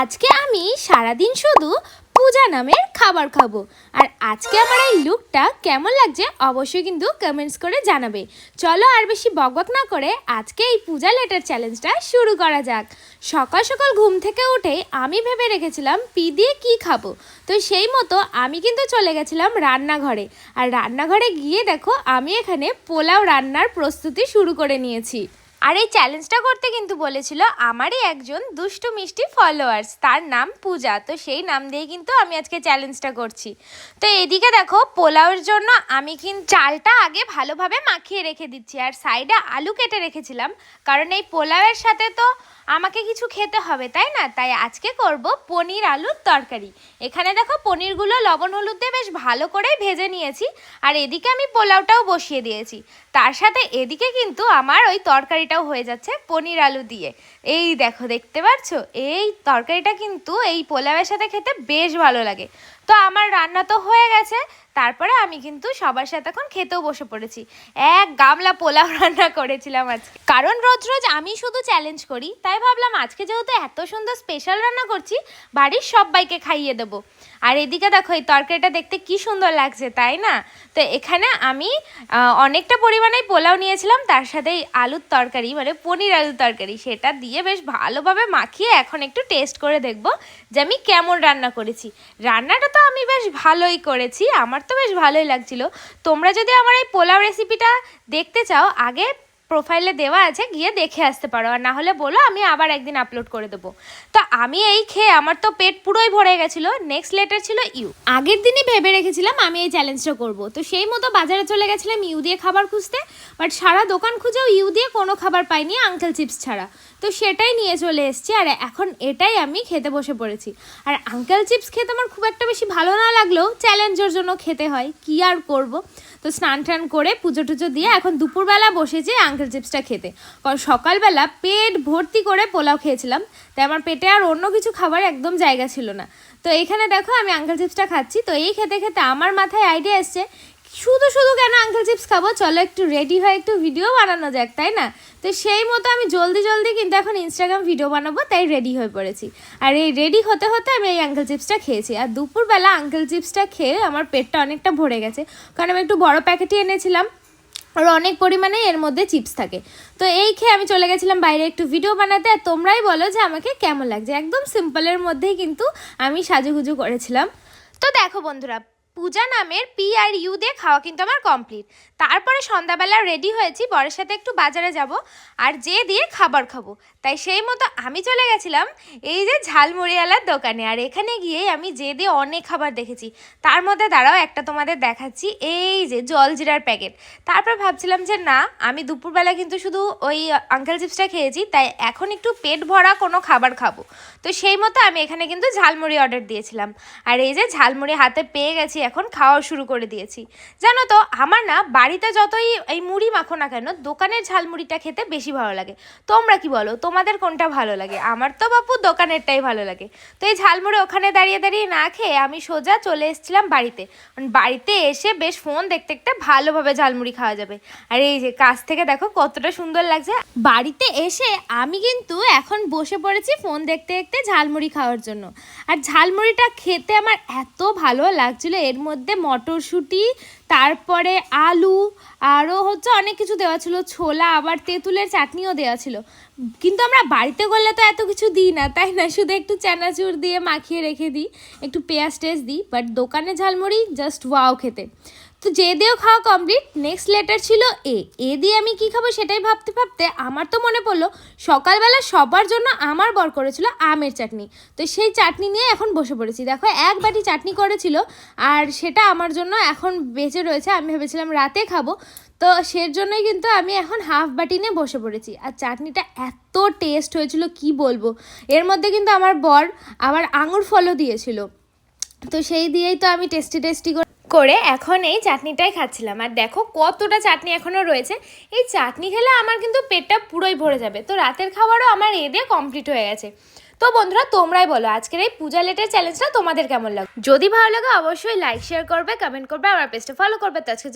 আজকে আমি সারাদিন শুধু পূজা নামের খাবার খাব। আর আজকে আমার এই লুকটা কেমন লাগছে অবশ্যই কিন্তু কমেন্টস করে জানাবে। চলো আর বেশি বকবক না করে আজকে এই পূজা লেটার চ্যালেঞ্জটা শুরু করা যাক। সকাল সকাল ঘুম থেকে উঠে আমি ভেবে রেখেছিলাম পি দিয়ে কি খাব। তো সেই মতো আমি কিন্তু চলে গেছিলাম রান্নাঘরে। আর রান্নাঘরে গিয়ে দেখো আমি এখানে পোলাও রান্নার প্রস্তুতি শুরু করে নিয়েছি। আর এই চ্যালেঞ্জটা করতে কিন্তু বলেছিল আমারই একজন দুষ্টু মিষ্টি ফলোয়ার্স তার নাম পূজা। তো সেই নাম দিয়ে কিন্তু আমি আজকে চ্যালেঞ্জটা করছি। তো এদিকে দেখো, পোলাওয়ের জন্য আমি কিন্তু চালটা আগে ভালোভাবে মাখিয়ে রেখে দিচ্ছি আর সাইডে আলু কেটে রেখেছিলাম। কারণ এই পোলাওয়ের সাথে তো আমাকে কিছু খেতে হবে, তাই না? তাই আজকে করব পনির আলুর তরকারি। এখানে দেখো পনিরগুলো লবণ, হলুদ দিয়ে বেশ ভালো করে ভেজে নিয়েছি। আর এদিকে আমি পোলাওটাও বসিয়ে দিয়েছি। তার সাথে এদিকে কিন্তু আমার ওই তরকারিটাও হয়ে যাচ্ছে পনির আলু দিয়ে। এই দেখো, দেখতে পাচ্ছ এই তরকারিটা কিন্তু এই পোলাওয়ের সাথে খেতে বেশ ভালো লাগে। তো আমার রান্না তো হয়ে গেছে, তারপরে আমি কিন্তু সবার সাথে এখন খেতেও বসে পড়েছি। এক গামলা পোলাও রান্না করেছিলাম আজকে। কারণ রোজ রোজ আমি শুধু চ্যালেঞ্জ করি, তাই ভাবলাম আজকে যেহেতু এত সুন্দর স্পেশাল রান্না করছি, বাড়ির সবাইকে খাইয়ে দেবো। আর এদিকে দেখো, এই তরকারিটা দেখতে কি সুন্দর লাগছে, তাই না? তো এখানে আমি অনেকটা পরিমাণে পোলাও নিয়েছিলাম, তার সাথে এই আলুর তরকারি মানে পনির আলুর তরকারি, সেটা দিয়ে বেশ ভালোভাবে মাখিয়ে এখন একটু টেস্ট করে দেখব যে আমি কেমন রান্না করেছি। রান্নাটা তো আমি বেশ ভালোই করেছি, আমার তো বেশ ভালোই লাগছিল। তোমরা যদি আমার এই পোলাও রেসিপিটা দেখতে চাও, আগে প্রোফাইলে দেওয়া আছে, গিয়ে দেখে আসতে পারো। আর না হলে বলো, আমি আবার একদিন আপলোড করে দেবো। তো আমি এই খেয়ে আমার তো পেট পুরোই ভরে গেছিল। নেক্সট লেটার ছিল ইউ। আগের দিনই ভেবে রেখেছিলাম আমি এই চ্যালেঞ্জটা করব। তো সেই মতো বাজারে চলে গেছিলাম ইউ দিয়ে খাবার খুঁজতে। বাট সারা দোকান খুঁজেও ইউ দিয়ে কোনো খাবার পাইনি আঙ্কেল চিপস ছাড়া। তো সেটাই নিয়ে চলে এসেছি আর এখন এটাই আমি খেতে বসে পড়েছি। আর আঙ্কেল চিপস খেতে আমার খুব একটা বেশি ভালো না লাগলেও চ্যালেঞ্জের জন্য খেতে হয়, কি আর করব? তো স্নান টান করে পুজো টুজো দিয়ে এখন দুপুরবেলা বসেছি আঙ্কেল চিপসটা খেতে। কারণ সকালবেলা পেট ভর্তি করে পোলাও খেয়েছিলাম, তাই আমার পেটে আর অন্য কিছু খাবার একদম জায়গা ছিল না। তো এখানে দেখো আমি আঙ্কেল চিপসটা খাচ্ছি, তো এই খেতে খেতে আমার মাথায় আইডিয়া এসছে শুধু শুধু কেন আঙ্কেল চিপস খাব? চলো একটু রেডি হয়ে একটু ভিডিও বানানো যাক, তাই না? তো সেই মতো আমি জলদি জলদি কিন্তু এখন ইনস্টাগ্রাম ভিডিও বানাবো, তাই রেডি হয়ে পড়েছি। আর এই রেডি হতে হতে আমি এই আঙ্কেল চিপসটা খেয়েছি। আর দুপুরবেলা আঙ্কেল চিপসটা খেয়ে আমার পেটটা অনেকটা ভরে গেছে। কারণ আমি একটু বড় প্যাকেটই এনেছিলাম, আর অনেক পরিমাণে এর মধ্যে চিপস থাকে। তো এই খেয়ে আমি চলে গেছিলাম বাইরে একটু ভিডিও বানাতে, আর তোমরাই বলো যে আমাকে কেমন লাগছে। একদম সিম্পলের মধ্যেই কিন্তু আমি সাজুগুজু করেছিলাম। তো দেখো বন্ধুরা পূজা নামের পি আর ইউ দিয়ে খাওয়া কিন্তু আমার কমপ্লিট তারপরে সন্ধ্যাবেলা রেডি হয়েছি, বরের সাথে একটু বাজারে যাব আর যে দিয়ে খাবার খাব। তাই সেই মতো আমি চলে গেছিলাম এই যে ঝালমুড়িওয়ালার দোকানে আর এখানে গিয়ে আমি যে দিয়ে অনেক খাবার দেখেছি। তার মধ্যে দাঁড়াও, একটা তোমাদের দেখাচ্ছি, এই যে জলজিরার প্যাকেট। তারপর ভাবছিলাম যে না, আমি দুপুরবেলা কিন্তু শুধু ওই আঙ্কেল চিপসটা খেয়েছি, তাই এখন একটু পেট ভরা কোনো খাবার খাব। তো সেই মতো আমি এখানে কিন্তু ঝালমুড়ি অর্ডার দিয়েছিলাম। আর এই যে ঝালমুড়ি হাতে পেয়ে গেছি, এখন খাওয়া শুরু করে দিয়েছি। জানো তো, আমার না বাড়িতে যতই এই মুড়ি মাখো না কেন, দোকানের ঝালমুড়িটা খেতে বেশি ভালো লাগে। তোমরা কি বলো? তোমাদের কোনটা ভালো লাগে? আমার তো বাপু দোকানেরটাই ভালো লাগে। তো এই ঝালমুড়ি ওখানে দাঁড়িয়ে দাঁড়িয়ে না খেয়ে আমি সোজা চলে এসেছিলাম বাড়িতে। বাড়িতে এসে বেশ ফোন দেখতে দেখতে ভালোভাবে ঝালমুড়ি খাওয়া যাবে। আর এই যে কাছ থেকে দেখো কতটা সুন্দর লাগছে। বাড়িতে এসে আমি কিন্তু এখন বসে পড়েছি ফোন দেখতে দেখতে ঝালমুড়ি খাওয়ার জন্য। আর ঝালমুড়িটা খেতে আমার এত ভালো লাগছিল। এর মধ্যে মটরশুঁটি তারপরে আলু আরও হচ্ছে অনেক কিছু দেওয়া ছিল, ছোলা, আবার তেঁতুলের চাটনিও দেওয়া ছিল। কিন্তু আমরা বাড়িতে করলে তো এত কিছু দিই না, তাই না? শুধু একটু চানাচুর দিয়ে মাখিয়ে রেখে দিই, একটু পেঁয়াজ টেস্ট দিই বাট দোকানে ঝালমুড়ি জাস্ট ওয়াও খেতে। তো যে দিয়েও খাওয়া কমপ্লিট নেক্সট লেটার ছিল এ এ দিয়ে আমি কি খাব সেটাই ভাবতে ভাবতে আমার তো মনে পড়ল সকালবেলা সবার জন্য আমার বর করেছিল আমের চাটনি। তো সেই চাটনি নিয়ে এখন বসে পড়েছি। দেখো, এক বাটি চাটনি করেছিল আর সেটা আমার জন্য এখন বেঁচে রয়েছে। আমি ভেবেছিলাম রাতে খাব। তো সের জন্যই কিন্তু আমি এখন হাফ বাটি নিয়ে বসে পড়েছি। আর চাটনিটা এত টেস্ট হয়েছিল, কি বলব? এর মধ্যে কিন্তু আমার বর আবার আঙুর ফলও দিয়েছিল। তো সেই দিয়েই তো আমি টেস্টি টেস্টি করে করে এখন এই চাটনিটাই খাচ্ছিলাম। আর দেখো কতটা চাটনি এখনও রয়েছে। এই চাটনি খেলে আমার কিন্তু পেটটা পুরোই ভরে যাবে। তো রাতের খাবারও আমার এ দিয়ে কমপ্লিট হয়ে গেছে। তো বন্ধুরা, তোমরাই বলো, আজকের এই পূজা লেটের চ্যালেঞ্জটা তোমাদের কেমন লাগে যদি ভালো লাগে অবশ্যই লাইক শেয়ার করবে কমেন্ট করবে আমার পেজটা ফলো করবে। তো আজকের